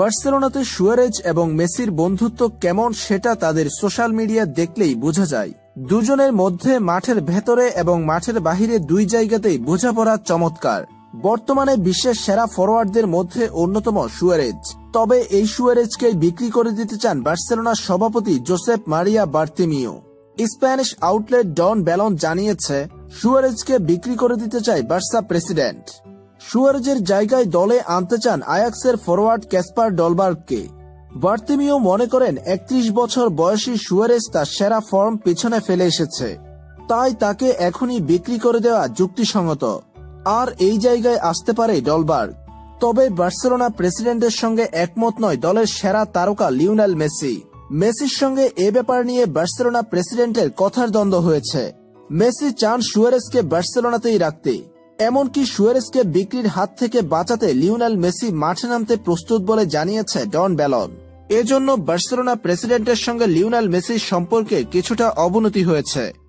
বার্সেলোনাতে Suarez এবং মেসির বন্ধুত্ব কেমন সেটা তাদের সোশ্যাল মিডিয়া দেখলেই বোঝা যায়। দুজনের মধ্যে মাঠের ভেতরে এবং মাঠের বাহিরে দুই জায়গাতেই বোঝাপড়া চমৎকার। বর্তমানে বিশ্বের সেরা ফরোয়ার্ডদের মধ্যে অন্যতম সুয়ারেজ। তবে এই সুয়ারেজকে বিক্রি করে দিতে চান বার্সেলোনার সভাপতি Josep Maria Bartomeu Spanish outlet Don Balon জানিয়েছে, সুয়ারেজকে বিক্রি করে দিতে চায় বার্সা প্রেসিডেন্ট। সুয়ারেজের জায়গায় দলে আনতে চান আয়াক্সের ফরওয়ার্ড ক্যাসপার ডলবার্গকে। বার্তিমিও মনে করেন একত্রিশ বছর বয়সী সুয়ারেজ তার সেরা ফর্ম পিছনে ফেলে এসেছে। তাই তাকে এখনই বিক্রি করে দেওয়া যুক্তিসঙ্গত। আর এই জায়গায় আসতে পারে ডলবার্গ। তবে বার্সেলোনা প্রেসিডেন্টের সঙ্গে একমত নয় দলের সেরা তারকা লিওনাল মেসি। মেসির সঙ্গে এ ব্যাপার নিয়ে বার্সেলোনা প্রেসিডেন্টের কথার দ্বন্দ্ব হয়েছে। মেসি চান সুয়ারেজকে বার্সেলোনাতেই রাখতে। এমনকি সুয়ারেসকে বিক্রির হাত থেকে বাঁচাতে লিওনাল মেসি মাঠে নামতে প্রস্তুত বলে জানিয়েছে ডন ব্যালন। এজন্য বার্সেলোনা প্রেসিডেন্টের সঙ্গে লিওনেল মেসির সম্পর্কে কিছুটা অবনতি হয়েছে।